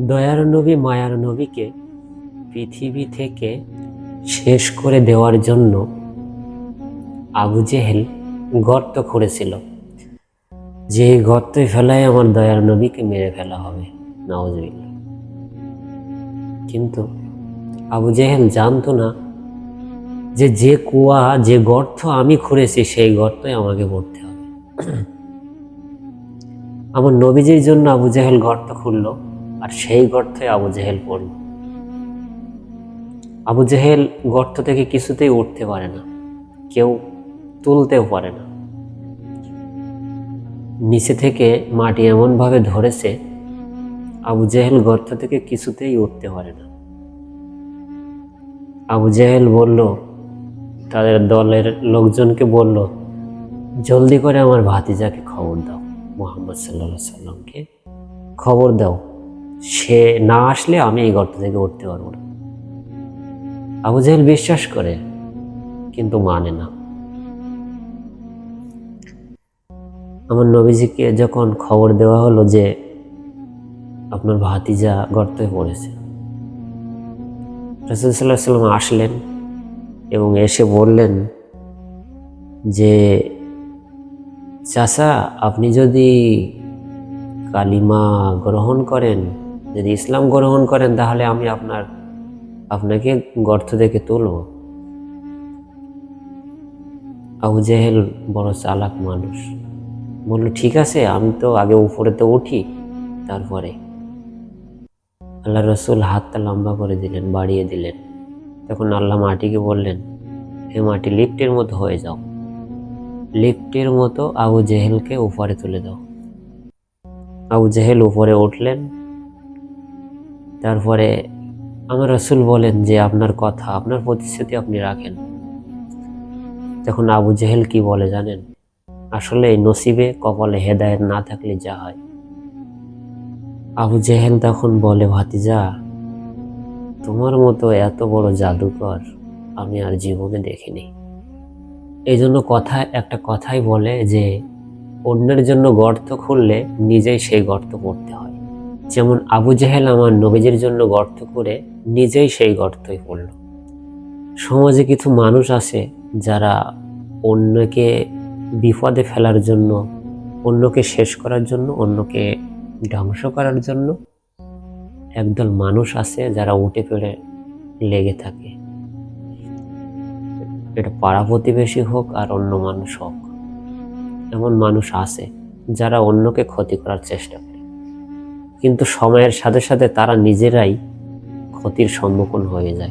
দয়ার নবী, মায়ার নবীকে পৃথিবী থেকে শেষ করে দেওয়ার জন্য আবু জেহেল গর্ত খুঁড়েছিল। যে গর্তে ফেলায় আমার দয়ার নবীকে মেরে ফেলা হবে। নওয়াজবিল্লা কিন্তু আবু জেহেল জানতো না যে যে কুয়া, যে গর্ত আমি খুঁড়েছি, সেই গর্তই আমাকে পড়তে হবে। আমার নবীজির জন্য আবু জেহেল গর্ত খুঁড়লো আর সেই গর্তে আবু জেহেল পড়ল। আবু জেহেল গর্ত থেকে কিছুতেই উঠতে পারে না, কেউ তুলতেও পারে না। নিচে থেকে মাটি এমনভাবে ধরেছে, আবু জেহেল গর্ত থেকে কিছুতেই উঠতে পারে না। আবু জেহেল বলল, তাদের দলের লোকজনকে বলল, জলদি করে আমার ভাতিজাকে খবর দাও। মোহাম্মদ সাল্লা সাল্লামকে খবর দাও। সে না আসলে আমি এই গর্ত থেকে উঠতে পারব না। আবু জাহেল বিশ্বাস করে, কিন্তু মানে না। আমার নবীজিকে যখন খবর দেওয়া হলো যে আপনার ভাতিজা গর্তে পড়েছে, রসুল সাল্লাহ সাল্লাম আসলেন এবং এসে বললেন যে চাচা, আপনি যদি কালিমা গ্রহণ করেন, যদি ইসলাম গ্রহণ করেন, তাহলে আমি আপনার, আপনাকে গর্ত থেকে তুলব। আবু জেহেল বড় চালাক মানুষ। বলল, ঠিক আছে, আমি তো আগে উপরে তো উঠি, তারপরে। আল্লাহ রসুল হাতটা লম্বা করে দিলেন, বাড়িয়ে দিলেন। তখন আল্লাহ মাটিকে বললেন, হে মাটি লিফটের মতো হয়ে যাও। লিফটের মতো আবু জেহেলকে উপরে তুলে দাও। আবু জেহেল উপরে উঠলেন। তারপরে আমার রসুল বলেন যে, আপনার কথা, আপনার প্রতিশ্রুতি আপনি রাখেন। তখন আবু জেহেল কি বলে জানেন? আসলে এই নসিবে, কপালে হেদায়েত না থাকলে যা হয়। আবু জেহেল তখন বলে, ভাতিজা, তোমার মতো এত বড় জাদুকর আমি আর জীবনে দেখিনি। এই জন্য কথা, একটা কথাই বলে যে, অন্যের জন্য গর্ত খুললে নিজেই সেই গর্ত পড়তে হয়। যেমন আবু জেহেল আমার নবীজির জন্য গর্ত করে নিজেই সেই গর্তই পড়ল সমাজে কিছু মানুষ আছে যারা অন্যকে বিপদে ফেলার জন্য, অন্যকে শেষ করার জন্য, অন্যকে ধ্বংস করার জন্য একদল মানুষ আছে যারা উঠে পেড়ে লেগে থাকে। এটা পাড়া প্রতিবেশী হোক আর অন্য মানুষ হোক। এমন মানুষ আছে যারা অন্যকে ক্ষতি করার চেষ্টা করে। কিন্তু সময়ের সাথে সাথে তারা নিজেরাই ক্ষতির সম্মুখীন হয়ে যায়।